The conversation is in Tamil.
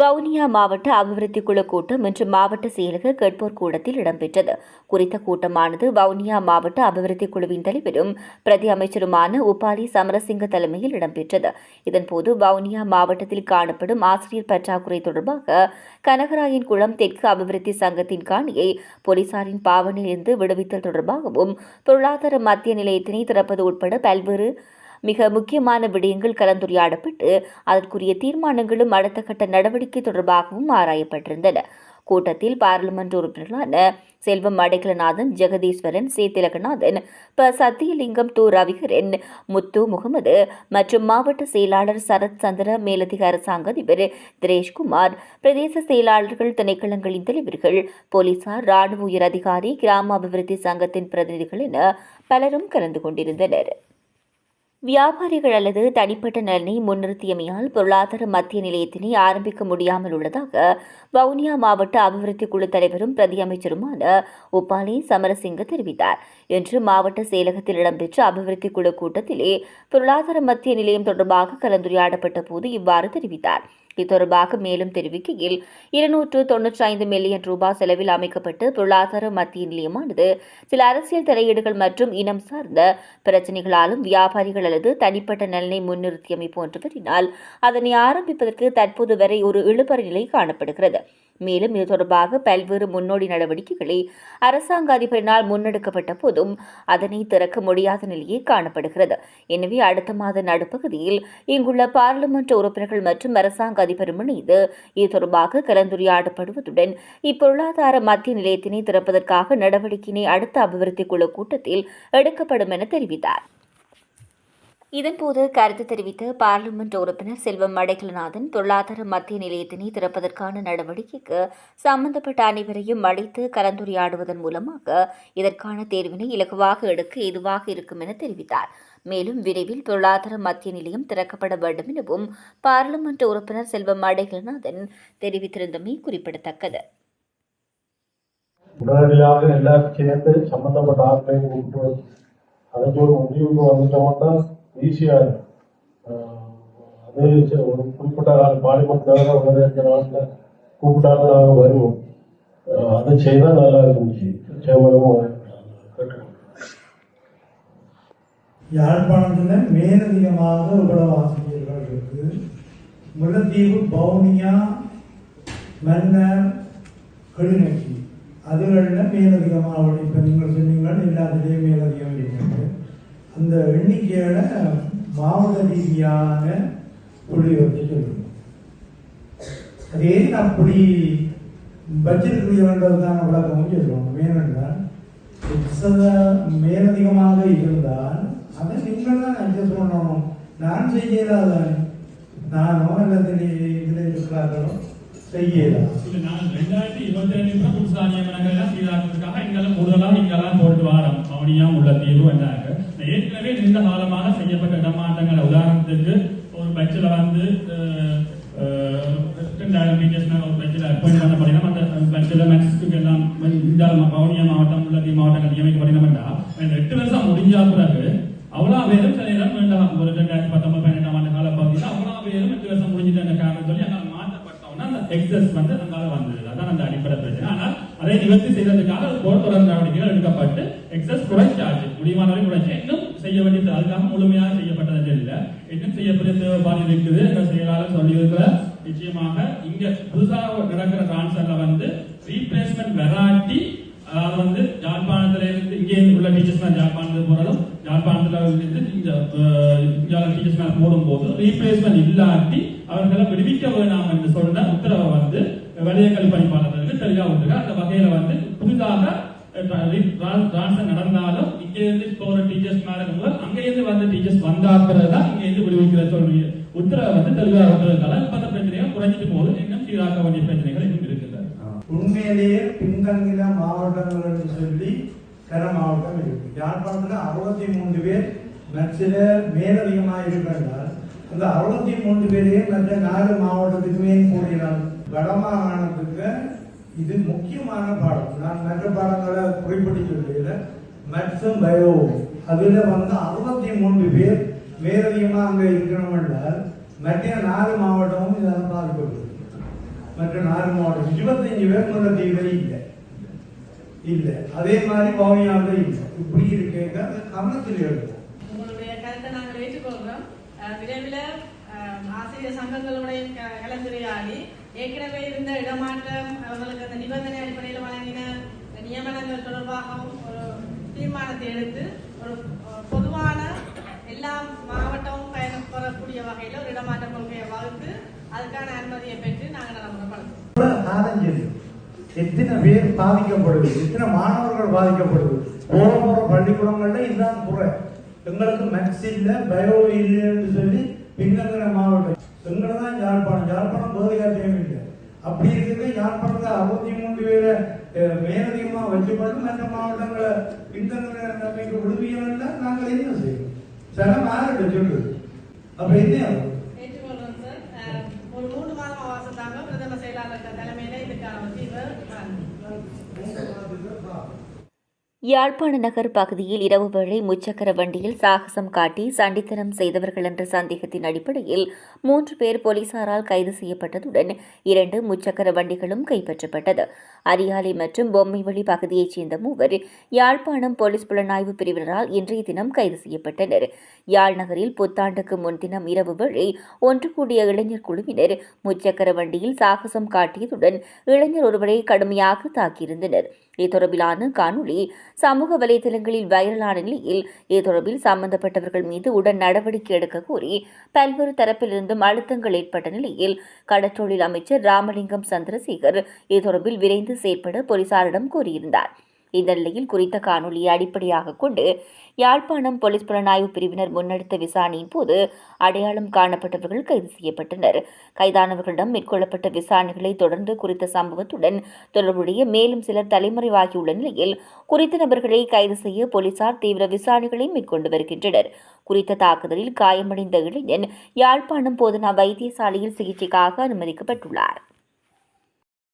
வவுனியா மாவட்ட அபிவிருத்தி குழு கூட்டம் இன்று மாவட்ட செயலக கேட்போர் கூடத்தில் இடம்பெற்றது. குறித்த கூட்டமானது வவுனியா மாவட்ட அபிவிருத்தி குழுவின் தலைவரும் பிரதி அமைச்சருமான உபாலி சமரசிங்க தலைமையில் இடம்பெற்றது. இதன்போது வவுனியா மாவட்டத்தில் காணப்படும் ஆசிரியர் பற்றாக்குறை தொடர்பாக கனகராயன் குளம் தெற்கு அபிவிருத்தி சங்கத்தின் காணியை போலீசாரின் பாவனையிலிருந்து விடுவித்தல் தொடர்பாகவும் பொருளாதார மத்திய நிலையத்தினை திறப்பது உட்பட பல்வேறு மிக முக்கியமான விடயங்கள் கலந்துரையாடப்பட்டு அதற்குரிய தீர்மானங்களும் அடுத்த கட்ட நடவடிக்கை தொடர்பாகவும் ஆராயப்பட்டிருந்தன. கூட்டத்தில் பாராளுமன்ற உறுப்பினர்களான செல்வம் அடைக்கலநாதன் ஜெகதீஸ்வரன் சேத்திலகநாதன் ப. சத்தியலிங்கம் டு ரவிகரன் முத்து முகமது மற்றும் மாவட்ட செயலாளர் சரத் சந்திர மேலதிக அரசாங்க அதிபர் திரேஷ்குமார் பிரதேச செயலாளர்கள் திணைக்களங்களின் தலைவர்கள் போலீசார் ராணுவ உயர் அதிகாரி கிராம அபிவிருத்தி சங்கத்தின் பிரதிநிதிகள் என பலரும் கலந்து கொண்டிருந்தனர். வியாபாரிகள் அல்லது தனிப்பட்ட நலனை முன்னிறுத்தியமையால் பொருளாதார மத்திய நிலையத்தினை ஆரம்பிக்க முடியாமல் உள்ளதாக வவுனியா மாவட்ட அபிவிருத்தி குழு தலைவரும் பிரதி அமைச்சருமான சமரசிங்க தெரிவித்தார். இன்று மாவட்ட செயலகத்தில் இடம்பெற்ற அபிவிருத்தி குழு கூட்டத்திலே பொருளாதார மத்திய நிலையம் தொடர்பாக கலந்துரையாடப்பட்ட போது இவ்வாறு தெரிவித்தார். இது தொடர்பாக மேலும் தெரிவிக்கையில் இருநூற்று தொன்னூற்றி ஐந்து மில்லியன் ரூபாய் செலவில் அமைக்கப்பட்டு பொருளாதார மத்திய நிலையமானது சில அரசியல் தலையீடுகள் மற்றும் இனம் சார்ந்த பிரச்சினைகளாலும் வியாபாரிகள் அல்லது தனிப்பட்ட நலனை முன்னிறுத்தியமை போன்றவற்றினால் அதனை ஆரம்பிப்பதற்கு தற்போது வரை ஒரு இழுபறி நிலை காணப்படுகிறது. மேலும் இது தொடர்பாக பல்வேறு முன்னோடி நடவடிக்கைகளை அரசாங்க அதிபரினால் முன்னெடுக்கப்பட்ட போதும் அதனை திறக்க முடியாத நிலையே காணப்படுகிறது. எனவே அடுத்த மாத நடுப்பகுதியில் இங்குள்ள பாராளுமன்ற உறுப்பினர்கள் மற்றும் அரசாங்க அதிபரும் இணைந்து இது தொடர்பாக கலந்துரையாடப்படுவதுடன் இப்பொருளாதார மத்திய நிலையத்தினை திறப்பதற்காக நடவடிக்கையினை அடுத்த அபிவிருத்தி குழு கூட்டத்தில் எடுக்கப்படும் என தெரிவித்தார். இதன்போது கருத்து தெரிவித்த பார்லிமென்ட் உறுப்பினர் செல்வம் அடைக்கலநாதன் பொருளாதார மத்திய நிலையத்தினை திறப்பதற்கான நடவடிக்கைக்கு சம்பந்தப்பட்ட அனைவரையும் அழைத்து கலந்துரையாடுவதன் மூலமாக இதற்கான தேர்வினை இலகுவாக எடுக்க ஏதுவாக இருக்கும் என தெரிவித்தார். மேலும் விரைவில் பொருளாதார மத்திய நிலையம் திறக்கப்பட வேண்டும் எனவும் பாராளுமன்ற உறுப்பினர் செல்வம் அடைக்கலநாதன் தெரிவித்திருந்தமை குறிப்பிடத்தக்கது. உடனடியாக எல்லாரும் சேர்ந்து சம்பந்தப்பட்ட கூப்பிட்டு அதுக்கு ஒரு முடிவுக்கு வந்துட்டோம்னா ஈஸியாக இருக்கும் ஒரு குறிப்பிட்ட நாள் பார்லிமெண்ட் தவிர வேறு நாட்டில் கூப்பிட்டாலும் நாங்கள் வருவோம். அதை செய்தால் நல்லா இருந்துச்சு சேவலும் யாழ்ப்பாணத்தில் மேலதிகமாக உங்களோட ஆசிரியர்கள் இருக்கு. முல்லைத்தீவு பவுனியா மன்னர் கிளிநொச்சி அதுகளில் மேலதிகமாக இப்போ நீங்கள் சொன்னீங்கள் எல்லாத்துலேயும் மேலதிகம் இருக்கிறது அந்த எண்ணிக்கையோட மாவட்ட ரீதியான புள்ளி வச்சு சொல்லுங்க அதே அப்படி பட்ஜெட் வச்சிருக்கிறவன்றதுக்கான விளக்கம் சொல்லுவாங்க. ஏனென்றால் மேலதிகமாக இருந்தால் அதை நீங்கள் தான் அட்ஜஸ்ட் பண்ணணும் நான் செய்யலாதான் நானோ அல்லது இதில் இருக்கிறார்களோ? செய்யலாம். இல்ல, நான் ரெண்டாயிரத்தி இருபத்தி ரெண்டு தான் நியமனங்கள்லாம் சீராக்கிறதுக்காக இங்கெல்லாம் கூடுதலாக இங்கெல்லாம் போட்டு வாரம் அவனியா உள்ள தீர்வு நான் ஏற்கனவே நீண்ட காலமாக செய்யப்பட்ட இடமாற்றங்கள். உதாரணத்துக்கு ஒரு பட்சில் வந்து அஹ், அஹ், ரெண்டாயிரம் டீச்சர்ஸ் ஒரு பட்சில் அப்பாயிண்ட் பண்ண அந்த பட்சில் மேக்ஸிஸ்க்கு எல்லாம் இந்த வவுனியா மாவட்டம் முல்லைத்தீவு மாவட்டங்கள் நியமிக்கப்படணும்டா இந்த எட்டு வருஷம் முடிஞ்சா பிறகு அவ்வளோ பேரும் சில இடம் வேண்டாம். ஒரு ரெண்டாயிரத்தி பத்தொன்பது பன்னெண்டாம் ஆண்டு கால பகுதியில் அவ்வளோ பேரும் எட்டு வருஷம் முடிஞ்சுட்டு காரணம் சொல்லி அங்கே மாற்றப்பட்டோம்னா அந்த எக்ஸஸ் வந்து அங்கால வந்தது. அதான் அந்த அடிப்படை பிரச்சனை. ஆனால் அதை நிவர்த்தி செய்வதற்காக போர் தொடர் நடவடிக்கைகள் எடுக்கப்பட்டு எக்ஸஸ் குறைச்சாச்சு. முடியுமானவரை கூட இன்னும் செய்ய வேண்டியது அதுக்காக முழுமையாக செய்யப்பட்டது இல்லை. இன்னும் செய்யப்பட தேவைப்பாடு இருக்குது என்ற செயலாளர் சொல்லியிருக்கிற நிச்சயமாக இங்க புதுசாக நடக்கிற டிரான்ஸ்ஃபர்ல வந்து ரீப்ளேஸ்மெண்ட் வெராட்டி அதாவது வந்து ஜாழ்ப்பாணத்துல இருந்து இங்கே உள்ள டீச்சர்ஸ் மேல யாழ்ப்பாணத்துக்கு போறதும் ஜாழ்ப்பாணத்துல இருந்து இந்த டீச்சர்ஸ் மேல போடும் போது ரீப்ளேஸ்மெண்ட் இல்லாட்டி அவர்களை விடுவிக்க வேணாம் என்று சொன்ன உத்தரவை வந்து வலியக்கல்வி பணிப்பாளர்களுக்கு தெளிவாக விட்டுருக்க அந்த வகையில வந்து புதிதாக டிரான்ஸ்ஃபர் நடந்தாலும் இங்க இருந்து போற டீச்சர்ஸ் மேல அங்க இருந்து வந்த டீச்சர்ஸ் வந்தாக்குறது தான் இங்க இருந்து விடுவிக்கிற சொல்றீங்க உத்தரவை வந்து தெளிவாக விட்டுறதுனால இப்ப அந்த பிரச்சனைகள் குறைஞ்சிட்டு போகுது. இன்னும் சீராக்க வேண்டிய பிரச்சனைகள் இன்னும் இருக்குது. உண்மையிலேயே பின்தங்கில மாவட்டங்கள் என்று சொல்லி சில மாவட்டம் இருக்கு யாழ்ப்பாணத்துல அறுபத்தி மூன்று பேர் மற்ற மேலதிகமாக இருக்கின்றால் அந்த அறுபத்தி மூன்று பேரையே மற்ற நாலு மாவட்டத்துக்குமே கூடினார் வடமாகாணத்துக்கு இது முக்கியமான பாடம். நான் மற்ற பாடங்களை குறிப்பிட்டு சொல்லல மேக்ஸும் பயோ அதில் வந்து அறுபத்தி மூன்று பேர் மேலதிகமாக அங்கே இருக்கணும்ல மற்ற நாலு மாவட்டமும் இதெல்லாம் பாதிக்கப்படும் மற்ற நாலு மாவட்டம் இருபத்தஞ்சு பேர் முல்லைத்தீவில் இல்லை. இல்லை. அதே மாதிரி பவனியாவில் இல்லை. இப்படி இருக்கேங்க. அது கவனத்தில் எடுப்போம். உங்களுடைய கருத்தை நாங்கள் ஏற்றுக்கொள்கிறோம். விரைவில் ஆசிரியர் சங்கங்களுடைய க- ஏற்கனவே இருந்த இடமாற்றம் அவர்களுக்கு அந்த நிபந்தனை அடிப்படையில் வழங்கின நியமனங்கள் தொடர்பாகவும் ஒரு தீர்மானத்தை எடுத்து ஒரு பொதுவான எல்லா மாவட்டமும் பயணப்பெறக்கூடிய வகையில் ஒரு இடமாற்ற கொள்கையை வகுத்து அதுக்கான அனுமதியை பெற்று நாங்கள் நடைமுறைப்படுத்தோம் எத்தனை பேர் பாதிக்கப்படுது எத்தனை மாணவர்கள் பாதிக்கப்படுது போற போற பள்ளிக்கூடங்கள்ல இதுதான் குறை. எங்களுக்கு மேக்ஸ் இல்ல பயோ இல்லைன்னு சொல்லி பின்னங்கிற மாவட்டம் எங்களை தான் யாழ்ப்பாணம் யாழ்ப்பாணம் போதையாத்தையும் இல்லை அப்படி இருக்குது யாழ்ப்பாணத்தை அறுபத்தி மூன்று பேரை அஹ், வச்சு பார்த்து மற்ற மாவட்டங்களை பின்தங்கிற நிலைமைக்கு விடுவியல்ல நாங்கள் என்ன செய்யணும் சில மாறிட்டு சொல்லுது. அப்ப என்ன ஆகும்? ஏற்றுக்கொள்கிறோம் சார் அஹ், ஒரு மூன்று மாதம் அவகாசம் தாங்க பிரதம செயலாளர் தலைமையில் இதுக்கான ஒரு தீர்வு காண்போம். யாழ்ப்பாண நகர் பகுதியில் இரவு வேளை முச்சக்கர வண்டியில் சாகசம் காட்டி சண்டித்தனம் செய்தவர்கள் என்ற சந்தேகத்தின் அடிப்படையில் மூன்று பேர் போலீசாரால் கைது செய்யப்பட்டதுடன் இரண்டு முச்சக்கர வண்டிகளும் கைப்பற்றப்பட்டது. அரியாலை மற்றும் பொம்மைவழி பகுதியைச் சேர்ந்த மூவர் யாழ்ப்பாணம் போலீஸ் புலனாய்வு பிரிவினரால் இன்றைய தினம் கைது செய்யப்பட்டனர். யாழ் நகரில் புத்தாண்டுக்கு முன்தினம் இரவு வேளை ஒன்று கூடிய இளைஞர் குழுவினர் முச்சக்கர வண்டியில் சாகசம் காட்டியதுடன் இளைஞர் ஒருவரை கடுமையாக தாக்கியிருந்தனர். இது தொடர்பிலான காணொளி சமூக வலைதளங்களில் வைரலான நிலையில் இது தொடர்பில் சம்பந்தப்பட்டவர்கள் மீது உடன் நடவடிக்கை எடுக்க கோரி பல்வேறு தரப்பிலிருந்தும் அழுத்தங்கள் ஏற்பட்ட நிலையில் கடற்றொழில் அமைச்சர் ராமலிங்கம் சந்திரசேகர் இது தொடர்பில் விரைந்து செயற்பட போலீசாரிடம் கூறியிருந்தார் இந்த நிலையில் குறித்த காணொலியை அடிப்படையாக கொண்டு யாழ்ப்பாணம் போலீஸ் புலனாய்வு பிரிவினர் முன்னெடுத்த விசாரணையின் போது அடையாளம் காணப்பட்டவர்கள் கைது செய்யப்பட்டனர். கைதானவர்களிடம் மேற்கொள்ளப்பட்ட விசாரணைகளை தொடர்ந்து குறித்த சம்பவத்துடன் தொடர்புடைய மேலும் சிலர் தலைமறைவாகியுள்ள நிலையில் குறித்த நபர்களை கைது செய்ய போலீசார் தீவிர விசாரணைகளை மேற்கொண்டு வருகின்றனர். குறித்த தாக்குதலில் காயமடைந்த இளைஞன் யாழ்ப்பாணம் போதனா வைத்தியசாலையில் சிகிச்சைக்காக அனுமதிக்கப்பட்டுள்ளார்.